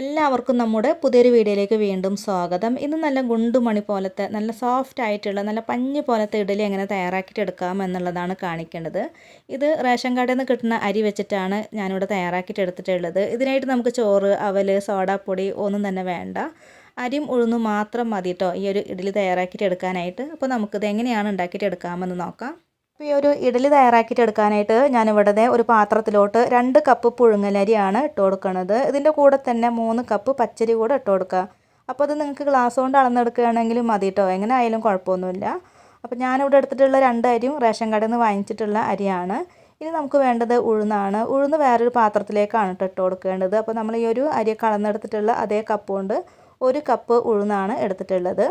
എല്ലാവർക്കും നമ്മുടെ പുതിയൊരു വീഡിയോയിലേക്ക് വീണ്ടും സ്വാഗതം. ഇന്ന് നല്ല ഗുണ്ടുമണി പോലത്തെ നല്ല സോഫ്റ്റ് ആയിട്ടുള്ള നല്ല പഞ്ഞ് പോലത്തെ ഇഡലി എങ്ങനെ തയ്യാറാക്കിയിട്ട് എടുക്കാം എന്നുള്ളതാണ് കാണിക്കേണ്ടത്. ഇത് റേഷൻ കടയിൽ നിന്ന് കിട്ടുന്ന അരി വെച്ചിട്ടാണ് ഞാനിവിടെ തയ്യാറാക്കിയിട്ട് എടുത്തിട്ടുള്ളത്. ഇതിനായിട്ട് നമുക്ക് ചോറ് അവൽ സോഡാപ്പൊടി ഒന്നും തന്നെ വേണ്ട. അരിയും ഉഴുന്നും മാത്രം മതി കേട്ടോ ഈ ഒരു ഇഡലി തയ്യാറാക്കിയിട്ട് എടുക്കാനായിട്ട്. അപ്പോൾ നമുക്കിത് എങ്ങനെയാണ് ഉണ്ടാക്കിയിട്ട് എടുക്കാമെന്ന് നോക്കാം. അപ്പോൾ ഈ ഒരു ഇഡലി തയ്യാറാക്കിയിട്ട് എടുക്കാനായിട്ട് ഞാനിവിടെ ഒരു പാത്രത്തിലോട്ട് രണ്ട് കപ്പ് പുഴുങ്ങലരിയാണ് ഇട്ട് കൊടുക്കുന്നത് ഇതിന്റെ കൂടെ തന്നെ മൂന്ന് കപ്പ് പച്ചരി കൂടെ ഇട്ട് കൊടുക്കുക. അപ്പോൾ അത് നിങ്ങൾക്ക് ഗ്ലാസ് കൊണ്ട് അളന്നെടുക്കുകയാണെങ്കിലും മതി കേട്ടോ എങ്ങനെ ആയാലും കുഴപ്പമൊന്നുമില്ല. അപ്പോൾ ഞാനിവിടെ എടുത്തിട്ടുള്ള രണ്ട് അരിയും റേഷൻ കടയിൽ നിന്ന് വാങ്ങിച്ചിട്ടുള്ള അരിയാണ്. ഇനി നമുക്ക് വേണ്ടത് ഉഴുന്നാണ്. ഉഴുന്ന് വേറൊരു പാത്രത്തിലേക്കാണ് കേട്ടോ ഇട്ട് കൊടുക്കേണ്ടത്. അപ്പോൾ നമ്മൾ ഈ ഒരു അരി കളന്നെടുത്തിട്ടുള്ള അതേ കപ്പ് കൊണ്ട് ഒരു കപ്പ് ഉഴുന്നാണ് എടുത്തിട്ടുള്ളത്.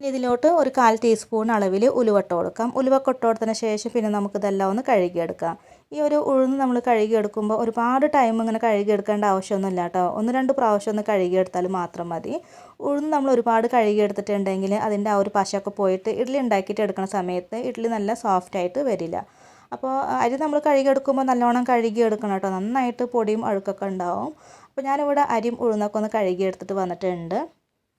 ഇതിലോട്ട് ഒരു കാൽ ടീസ്പൂൺ അളവിൽ ഉലുവട്ട കൊടുക്കാം. ഉലുവൊക്കെ ഇട്ട് കൊടുത്തതിന് ശേഷം പിന്നെ നമുക്കിതെല്ലാം ഒന്ന് കഴുകിയെടുക്കാം. ഈ ഒരു ഉഴുന്ന് നമ്മൾ കഴുകിയെടുക്കുമ്പോൾ ഒരുപാട് ടൈം ഇങ്ങനെ കഴുകിയെടുക്കേണ്ട ആവശ്യമൊന്നുമില്ല കേട്ടോ. ഒന്ന് രണ്ട് പ്രാവശ്യം ഒന്ന് കഴുകിയെടുത്താൽ മാത്രം മതി. ഉഴുന്ന് നമ്മൾ ഒരുപാട് കഴുകിയെടുത്തിട്ടുണ്ടെങ്കിൽ അതിന്റെ ആ ഒരു പശയൊക്കെ പോയിട്ട് ഇഡ്ഡലി ഉണ്ടാക്കിയിട്ട് എടുക്കുന്ന സമയത്ത് ഇഡ്ഡലി നല്ല സോഫ്റ്റ് ആയിട്ട് വരില്ല. അപ്പോൾ അരി നമ്മൾ കഴുകിയെടുക്കുമ്പോൾ നല്ലോണം കഴുകിയെടുക്കണം കേട്ടോ. നന്നായിട്ട് പൊടിയും അഴുക്കൊക്കെ ഉണ്ടാവും. അപ്പോൾ ഞാനിവിടെ അരിയും ഉഴുന്നൊക്കെ ഒന്ന് കഴുകിയെടുത്തിട്ട് വന്നിട്ടുണ്ട്.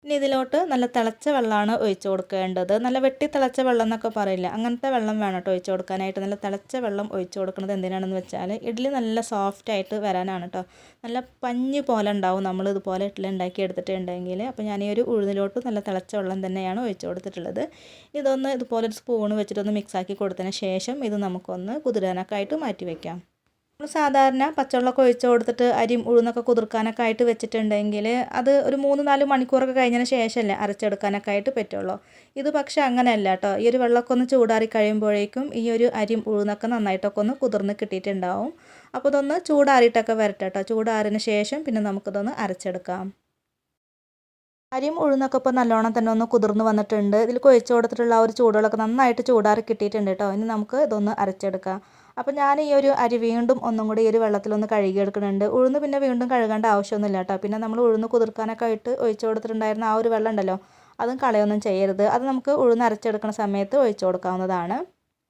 ഇനി ഇതിലോട്ട് നല്ല തിളച്ച വെള്ളമാണ് ഒഴിച്ചു കൊടുക്കേണ്ടത്. നല്ല വെട്ടി തിളച്ച വെള്ളം എന്നൊക്കെ പറയില്ല അങ്ങനത്തെ വെള്ളം വേണം കേട്ടോ ഒഴിച്ചു കൊടുക്കാനായിട്ട്. നല്ല തിളച്ച വെള്ളം ഒഴിച്ചു കൊടുക്കുന്നത് എന്തിനാണെന്ന് വെച്ചാൽ ഇഡ്ഡലി നല്ല സോഫ്റ്റ് ആയിട്ട് വരാനാണ് കേട്ടോ. നല്ല പഞ്ഞ് പോലെ ഉണ്ടാവും നമ്മൾ ഇതുപോലെ ഇഡ്ഡലി ഉണ്ടാക്കി എടുത്തിട്ടുണ്ടെങ്കിൽ. അപ്പോൾ ഞാൻ ഈ ഒരു ഉഴുന്നിലോട്ട് നല്ല തിളച്ച വെള്ളം തന്നെയാണ് ഒഴിച്ചു കൊടുത്തിട്ടുള്ളത്. ഇതൊന്ന് ഇതുപോലെ ഒരു സ്പൂൺ വെച്ചിട്ടൊന്ന് മിക്സാക്കി കൊടുത്തതിന് ശേഷം ഇത് നമുക്കൊന്ന് കുതിരാനൊക്കെ ആയിട്ട് മാറ്റി വയ്ക്കാം സാധാരണ പച്ചവെള്ളമൊക്കെ ഒഴിച്ച് കൊടുത്തിട്ട് അരിയും ഉഴുന്നൊക്കെ കുതിർക്കാനൊക്കെ ആയിട്ട് വെച്ചിട്ടുണ്ടെങ്കിൽ അത് ഒരു മൂന്ന് നാല് മണിക്കൂറൊക്കെ കഴിഞ്ഞതിന് ശേഷമല്ലേ അരച്ചെടുക്കാനൊക്കെ ആയിട്ട് പറ്റുള്ളൂ. ഇത് പക്ഷേ അങ്ങനെയല്ല കേട്ടോ. ഈ ഒരു വെള്ളമൊക്കെ ഒന്ന് ചൂടാറി കഴിയുമ്പോഴേക്കും ഈ ഒരു അരിയും ഉഴുന്നൊക്കെ നന്നായിട്ടൊക്കെ ഒന്ന് കുതിർന്ന് കിട്ടിയിട്ടുണ്ടാവും. അപ്പോൾ ഇതൊന്ന് ചൂടാറിയിട്ടൊക്കെ വരട്ടെ കേട്ടോ. ചൂടാറിന് ശേഷം പിന്നെ നമുക്കിതൊന്ന് അരച്ചെടുക്കാം. അരിയും ഉഴുന്നൊക്കെ ഇപ്പോൾ നല്ലോണം തന്നെ ഒന്ന് കുതിർന്ന് വന്നിട്ടുണ്ട്. ഇതിൽ കൊഴിച്ച് കൊടുത്തിട്ടുള്ള ആ ഒരു ചൂടുകളൊക്കെ നന്നായിട്ട് ചൂടാറി കിട്ടിയിട്ടുണ്ട് കേട്ടോ ഇനി നമുക്ക് ഇതൊന്ന് അരച്ചെടുക്കാം. അപ്പോൾ ഞാൻ ഈ ഒരു അരി വീണ്ടും ഒന്നും കൂടി ഈ ഒരു വെള്ളത്തിലൊന്ന് കഴുകിയെടുക്കുന്നുണ്ട്. ഉഴുന്ന് പിന്നെ വീണ്ടും കഴുകേണ്ട ആവശ്യമൊന്നുമില്ല കേട്ടോ പിന്നെ നമ്മൾ ഉഴുന്ന് കുതിർക്കാനൊക്കെ ആയിട്ട് ഒഴിച്ചു കൊടുത്തിട്ടുണ്ടായിരുന്ന ആ ഒരു വെള്ളം ഉണ്ടല്ലോ അതും കളയൊന്നും ചെയ്യരുത്. അത് നമുക്ക് ഉഴുന്ന് അരച്ചെടുക്കുന്ന സമയത്ത് ഒഴിച്ചു കൊടുക്കാവുന്നതാണ്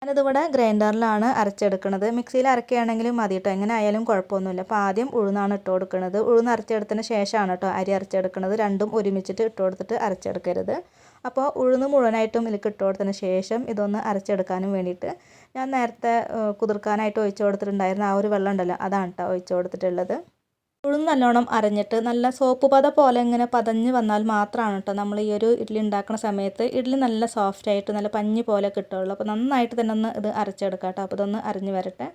ഞാനിതിവിടെ ഗ്രൈൻഡറിലാണ് അരച്ചെടുക്കുന്നത് മിക്സിയിൽ അരക്കുകയാണെങ്കിലും മതി കേട്ടോ എങ്ങനെ ആയാലും കുഴപ്പമൊന്നുമില്ല. അപ്പോൾ ആദ്യം ഉഴുന്നാണ് ഇട്ട് കൊടുക്കുന്നത് ഉഴുന്ന് അരച്ചെടുത്തതിന് ശേഷമാണ് കേട്ടോ അരി അരച്ചെടുക്കുന്നത് രണ്ടും ഒരുമിച്ചിട്ട് ഇട്ട് കൊടുത്തിട്ട് അരച്ചെടുക്കരുത്. അപ്പോൾ ഉഴുന്ന് മുഴുവനായിട്ടും ഇതിലേക്ക് ഇട്ട് കൊടുത്തതിന് ശേഷം ഇതൊന്ന് അരച്ചെടുക്കാനും വേണ്ടിയിട്ട് ഞാൻ നേരത്തെ കുതിർക്കാനായിട്ട് ഒഴിച്ചു കൊടുത്തിട്ടുണ്ടായിരുന്ന ആ ഒരു വെള്ളം ഉണ്ടല്ലോ അതാണ് കേട്ടോ ഒഴിച്ച് കൊടുത്തിട്ടുള്ളത്. ഉഴുന്ന് നല്ലോണം അരഞ്ഞിട്ട് നല്ല സോപ്പ് പത പോലെ ഇങ്ങനെ പതഞ്ഞ് വന്നാൽ മാത്രമാണ് കേട്ടോ നമ്മൾ ഈ ഒരു ഇഡ്ഡലി ഉണ്ടാക്കുന്ന സമയത്ത് ഇഡ്ഡലി നല്ല സോഫ്റ്റ് ആയിട്ട് നല്ല പഞ്ഞ് പോലെ കിട്ടുള്ളൂ അപ്പോൾ നന്നായിട്ട് തന്നെ ഒന്ന് ഇത് അരച്ചെടുക്കാം കേട്ടോ അപ്പോൾ ഇതൊന്ന് അരഞ്ഞ് വരട്ടെ.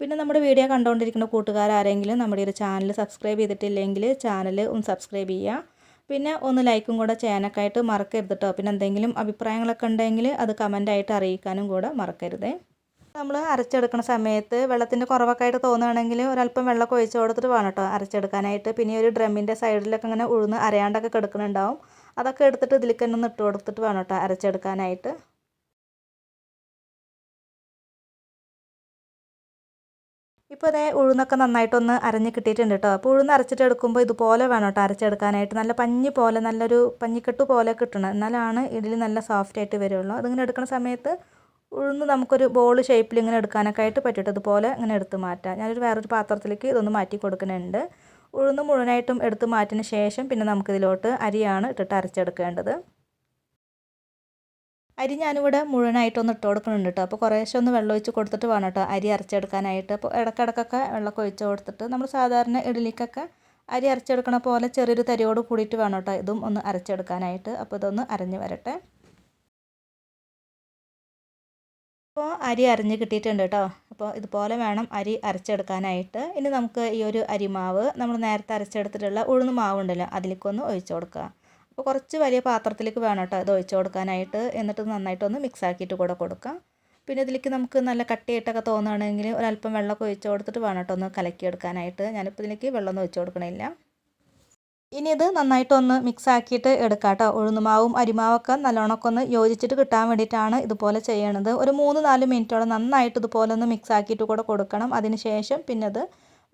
പിന്നെ നമ്മുടെ വീഡിയോ കണ്ടുകൊണ്ടിരിക്കുന്ന കൂട്ടുകാരാരെങ്കിലും നമ്മുടെ ഒരു ചാനൽ സബ്സ്ക്രൈബ് ചെയ്തിട്ടില്ലെങ്കിൽ ചാനൽ ഒന്ന് സബ്സ്ക്രൈബ് ചെയ്യുക പിന്നെ ഒന്ന് ലൈക്കും കൂടെ ചെയ്യാനൊക്കെ ആയിട്ട് മറക്കരുത് കേട്ടോ പിന്നെ എന്തെങ്കിലും അഭിപ്രായങ്ങളൊക്കെ ഉണ്ടെങ്കിൽ അത് കമന്റായിട്ട് അറിയിക്കാനും കൂടെ മറക്കരുതേ. നമ്മൾ അരച്ചെടുക്കുന്ന സമയത്ത് വെള്ളത്തിന്റെ കുറവൊക്കെ ആയിട്ട് തോന്നുകയാണെങ്കിൽ ഒരല്പം വെള്ളമൊക്കെ ഒഴിച്ച് കൊടുത്തിട്ട് വേണം കേട്ടോ അരച്ചെടുക്കാനായിട്ട്. പിന്നെ ഒരു ഡ്രമ്മിന്റെ സൈഡിലൊക്കെ ഇങ്ങനെ ഉഴുന്ന് അരയാണ്ടൊക്കെ കിടക്കുന്നുണ്ടാവും അതൊക്കെ എടുത്തിട്ട് ഇതിലേക്ക് തന്നെ ഇട്ട് കൊടുത്തിട്ട് വേണം കേട്ടോ അരച്ചെടുക്കാനായിട്ട്. ഇപ്പോൾ അതേ ഉഴുന്നൊക്കെ നന്നായിട്ടൊന്ന് അരഞ്ഞ് കിട്ടിയിട്ടുണ്ട് കേട്ടോ. അപ്പോൾ ഉഴുന്ന് അരച്ചിട്ട് എടുക്കുമ്പോൾ ഇതുപോലെ വേണം കേട്ടോ അരച്ചെടുക്കാനായിട്ട്. നല്ല പഞ്ഞി പോലെ നല്ലൊരു പഞ്ഞിക്കെട്ട് പോലെ കിട്ടണം. എന്നാലാണ് ഇഡലി നല്ല സോഫ്റ്റ് ആയിട്ട് വരുള്ളൂ. അതിങ്ങനെ എടുക്കുന്ന സമയത്ത് ഉഴുന്ന് നമുക്കൊരു ബോൾ ഷേപ്പിൽ ഇങ്ങനെ എടുക്കാനൊക്കെ ആയിട്ട് പറ്റിയിട്ട് അതുപോലെ ഇങ്ങനെ എടുത്ത് മാറ്റാം. ഞാനൊരു വേറൊരു പാത്രത്തിലേക്ക് ഇതൊന്ന് മാറ്റി കൊടുക്കുന്നുണ്ട്. ഉഴുന്ന് മുഴുവനായിട്ടും എടുത്ത് മാറ്റിന് ശേഷം പിന്നെ നമുക്കിതിലോട്ട് അരിയാണ് ഇട്ടിട്ട് അരച്ചെടുക്കേണ്ടത്. അരി ഞാനിവിടെ മുഴുവനായിട്ടൊന്ന് ഇട്ട് കൊടുക്കുന്നുണ്ട് കേട്ടോ. അപ്പോൾ കുറേശ്ശെ ഒന്ന് വെള്ളം ഒഴിച്ച് കൊടുത്തിട്ട് വേണം കേട്ടോ അരി അരച്ചെടുക്കാനായിട്ട്. അപ്പോൾ ഇടക്കിടക്കൊക്കെ വെള്ളമൊക്കെ ഒഴിച്ച് കൊടുത്തിട്ട് നമ്മൾ സാധാരണ ഇഡലിക്കൊക്കെ അരി അരച്ചെടുക്കണ പോലെ ചെറിയൊരു തരിയോട് കൂടിയിട്ട് വേണം കേട്ടോ ഇതും ഒന്ന് അരച്ചെടുക്കാനായിട്ട്. അപ്പോൾ ഇതൊന്ന് അരഞ്ഞ് വരട്ടെ. അപ്പോൾ അരി അരിഞ്ഞ് കിട്ടിയിട്ടുണ്ട് കേട്ടോ. അപ്പോൾ ഇതുപോലെ വേണം അരി അരച്ചെടുക്കാനായിട്ട്. ഇനി നമുക്ക് ഈ ഒരു അരിമാവ് നമ്മൾ നേരത്തെ അരച്ചെടുത്തിട്ടുള്ള ഉഴുന്ന് ഉണ്ടല്ലോ അതിലേക്കൊന്ന് ഒഴിച്ചു കൊടുക്കുക. അപ്പോൾ കുറച്ച് വലിയ പാത്രത്തിലേക്ക് വേണം കേട്ടോ അത് ഒഴിച്ചു കൊടുക്കാനായിട്ട്. എന്നിട്ട് നന്നായിട്ടൊന്ന് മിക്സ് ആക്കിയിട്ട് കൂടെ കൊടുക്കാം. പിന്നെ ഇതിലേക്ക് നമുക്ക് നല്ല കട്ടിയായിട്ടൊക്കെ തോന്നുകയാണെങ്കിൽ ഒരല്പം വെള്ളമൊക്കെ ഒഴിച്ചു കൊടുത്തിട്ട് വേണം കേട്ടോ ഒന്ന് കലക്കിയെടുക്കാനായിട്ട്. ഞാനിപ്പോൾ ഇതിലേക്ക് വെള്ളമൊന്നും ഒഴിച്ചു കൊടുക്കണില്ല. ഇനി ഇത് നന്നായിട്ടൊന്ന് മിക്സ് ആക്കിയിട്ട് എടുക്കാം കേട്ടോ ഉഴുന്നുമാവും അരിമാവൊക്കെ നല്ലോണമൊക്കെ ഒന്ന് യോജിച്ചിട്ട് കിട്ടാൻ വേണ്ടിയിട്ടാണ് ഇതുപോലെ ചെയ്യണത്. ഒരു മൂന്ന് നാല് മിനിറ്റോളം നന്നായിട്ട് ഇതുപോലെ ഒന്ന് മിക്സ് ആക്കിയിട്ട് കൂടെ കൊടുക്കണം. അതിനുശേഷം പിന്നെ അത്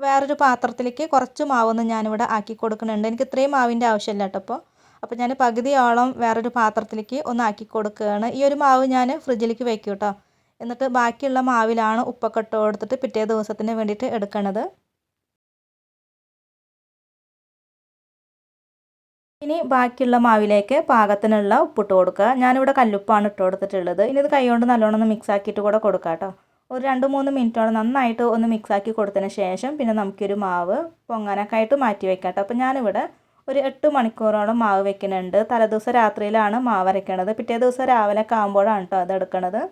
വേറൊരു പാത്രത്തിലേക്ക് കുറച്ച് മാവൊന്ന് ഞാനിവിടെ ആക്കി കൊടുക്കുന്നുണ്ട്. എനിക്ക് ഇത്രയും മാവിന്റെ ആവശ്യമില്ല കേട്ടോ അപ്പോൾ അപ്പോൾ ഞാൻ പകുതിയോളം വേറൊരു പാത്രത്തിലേക്ക് ഒന്ന് ആക്കി കൊടുക്കുകയാണ്. ഈ ഒരു മാവ് ഞാൻ ഫ്രിഡ്ജിലേക്ക് വെക്കും കേട്ടോ. എന്നിട്ട് ബാക്കിയുള്ള മാവിലാണ് ഉപ്പൊക്കെ ഇട്ട് കൊടുത്തിട്ട് പിറ്റേ ദിവസത്തിന് വേണ്ടിയിട്ട് എടുക്കണത്. ഇനി ബാക്കിയുള്ള മാവിലേക്ക് പാകത്തിനുള്ള ഉപ്പിട്ട് കൊടുക്കുക. ഞാനിവിടെ കല്ലുപ്പാണ് ഇട്ട് കൊടുത്തിട്ടുള്ളത്. ഇനി ഇത് കൈകൊണ്ട് നല്ലോണം ഒന്ന് മിക്സ് ആക്കിയിട്ട് കൂടെ കൊടുക്കുക കേട്ടോ. ഒരു രണ്ട് മൂന്ന് മിനിറ്റോളം നന്നായിട്ട് ഒന്ന് മിക്സ് ആക്കി കൊടുത്തതിന് ശേഷം പിന്നെ നമുക്കൊരു മാവ് പൊങ്ങാനൊക്കെ ആയിട്ട് മാറ്റി വെക്കാം കേട്ടോ. അപ്പോൾ ഞാനിവിടെ ഒരു എട്ട് മണിക്കൂറോളം മാവ് വെക്കുന്നുണ്ട്. തലേദിവസം രാത്രിയിലാണ് മാവ് അരയ്ക്കണത്. പിറ്റേ ദിവസം രാവിലെ ഒക്കെ ആകുമ്പോഴാണ് കേട്ടോ അത് എടുക്കണത്.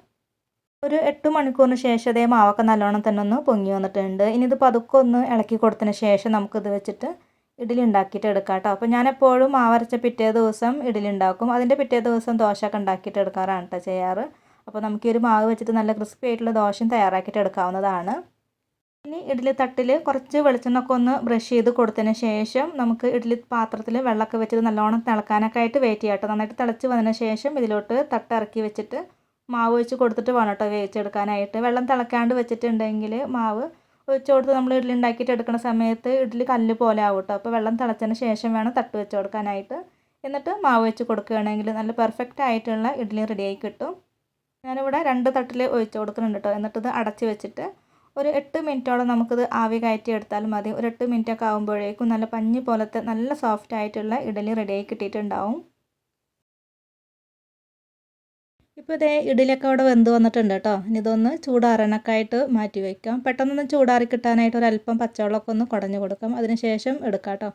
ഒരു എട്ട് മണിക്കൂറിന് ശേഷം അതേ മാവൊക്കെ നല്ലോണം തന്നെ ഒന്ന് പൊങ്ങി വന്നിട്ടുണ്ട്. ഇനി ഇത് പതുക്കെ ഒന്ന് ഇളക്കി കൊടുത്തതിന് ശേഷം നമുക്കിത് വെച്ചിട്ട് ഇഡ്ഡലി ഉണ്ടാക്കിയിട്ട് എടുക്കാം കേട്ടോ അപ്പോൾ ഞാൻ എപ്പോഴും മാവരച്ച പിറ്റേ ദിവസം ഇഡ്ഡലി ഉണ്ടാക്കും അതിന്റെ പിറ്റേ ദിവസം ദോശയൊക്കെ ഉണ്ടാക്കിയിട്ട് എടുക്കാറാണ് കേട്ടോ ചെയ്യാറ്. അപ്പോൾ നമുക്ക് ഒരു മാവ് വെച്ചിട്ട് നല്ല ക്രിസ്പി ആയിട്ടുള്ള ദോശയും തയ്യാറാക്കിയിട്ട് എടുക്കാവുന്നതാണ്. ഇനി ഇഡ്ഡലി തട്ടിൽ കുറച്ച് വെളിച്ചെണ്ണൊക്കെ ഒന്ന് ബ്രഷ് ചെയ്ത് കൊടുത്തതിന് ശേഷം നമുക്ക് ഇഡ്ഡലി പാത്രത്തിൽ വെള്ളമൊക്കെ വെച്ചിട്ട് നല്ലോണം തിളക്കാനൊക്കെ ആയിട്ട് വെയിറ്റ് ചെയ്യാം കേട്ടോ നന്നായിട്ട് തിളച്ച് വന്നതിന് ശേഷം ഇതിലോട്ട് തട്ട് ഇറക്കി വെച്ചിട്ട് മാവ് വെച്ച് കൊടുത്തിട്ട് വേണം കേട്ടോ വേവിച്ചെടുക്കാനായിട്ട്. വെള്ളം തിളക്കാണ്ട് വെച്ചിട്ടുണ്ടെങ്കിൽ മാവ് ഒഴിച്ച് കൊടുത്ത് നമ്മൾ ഇഡ്ഡലി ഉണ്ടാക്കിയിട്ട് എടുക്കുന്ന സമയത്ത് ഇഡ്ഡലി കല്ല് പോലെ ആവും കേട്ടോ അപ്പോൾ വെള്ളം തിളച്ചതിന് ശേഷം വേണം തട്ട് വെച്ച് കൊടുക്കാനായിട്ട്. എന്നിട്ട് മാവ് വെച്ച് കൊടുക്കുകയാണെങ്കിൽ നല്ല പെർഫെക്റ്റ് ആയിട്ടുള്ള ഇഡ്ഡലി റെഡിയായി കിട്ടും. ഞാനിവിടെ രണ്ട് തട്ടിൽ ഒഴിച്ച് കൊടുക്കുന്നുണ്ട് കേട്ടോ എന്നിട്ടിത് അടച്ച് വെച്ചിട്ട് ഒരു എട്ട് മിനിറ്റോളം നമുക്കിത് ആവി കയറ്റി എടുത്താൽ മതി. ഒരു എട്ട് മിനിറ്റൊക്കെ ആകുമ്പോഴേക്കും നല്ല പഞ്ഞി പോലത്തെ നല്ല സോഫ്റ്റ് ആയിട്ടുള്ള ഇഡലി റെഡിയായി കിട്ടിയിട്ടുണ്ടാവും. ഇപ്പോൾ ഇതേ ഇഡലിയൊക്കെ അവിടെ വെന്ത് വന്നിട്ടുണ്ട് കേട്ടോ. ഇനി ഇതൊന്ന് ചൂടാറാനൊക്കെ ആയിട്ട് മാറ്റി വയ്ക്കാം പെട്ടെന്നൊന്ന് ചൂടാറി കിട്ടാനായിട്ട് ഒരല്പം പച്ചവെള്ളമൊക്കെ ഒന്ന് കുടഞ്ഞു കൊടുക്കാം. അതിന് ശേഷം എടുക്കാം കേട്ടോ.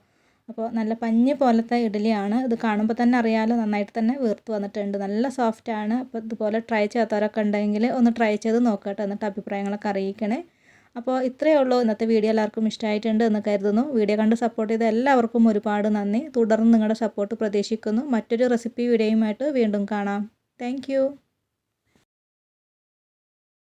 അപ്പോൾ നല്ല പഞ്ഞി പോലത്തെ ഇഡലിയാണ് ഇത് കാണുമ്പോൾ തന്നെ അറിയാമല്ലോ നന്നായിട്ട് തന്നെ വീർത്ത് വന്നിട്ടുണ്ട്. നല്ല സോഫ്റ്റ് ആണ്. അപ്പോൾ ഇതുപോലെ ട്രൈ ചെയ്യാത്തവരൊക്കെ ഉണ്ടെങ്കിൽ ഒന്ന് ട്രൈ ചെയ്ത് നോക്കട്ടെ എന്നിട്ട് അഭിപ്രായങ്ങളൊക്കെ അറിയിക്കണേ. അപ്പോൾ ഇത്രയേ ഉള്ളൂ. ഇന്നത്തെ വീഡിയോ എല്ലാവർക്കും ഇഷ്ടമായിട്ടുണ്ട് എന്ന് കരുതുന്നു. വീഡിയോ കണ്ട് സപ്പോർട്ട് ചെയ്ത എല്ലാവർക്കും ഒരുപാട് നന്ദി. തുടർന്ന് നിങ്ങളുടെ സപ്പോർട്ട് പ്രതീക്ഷിക്കുന്നു. മറ്റൊരു റെസിപ്പി വീഡിയോയുമായിട്ട് വീണ്ടും കാണാം. Thank you.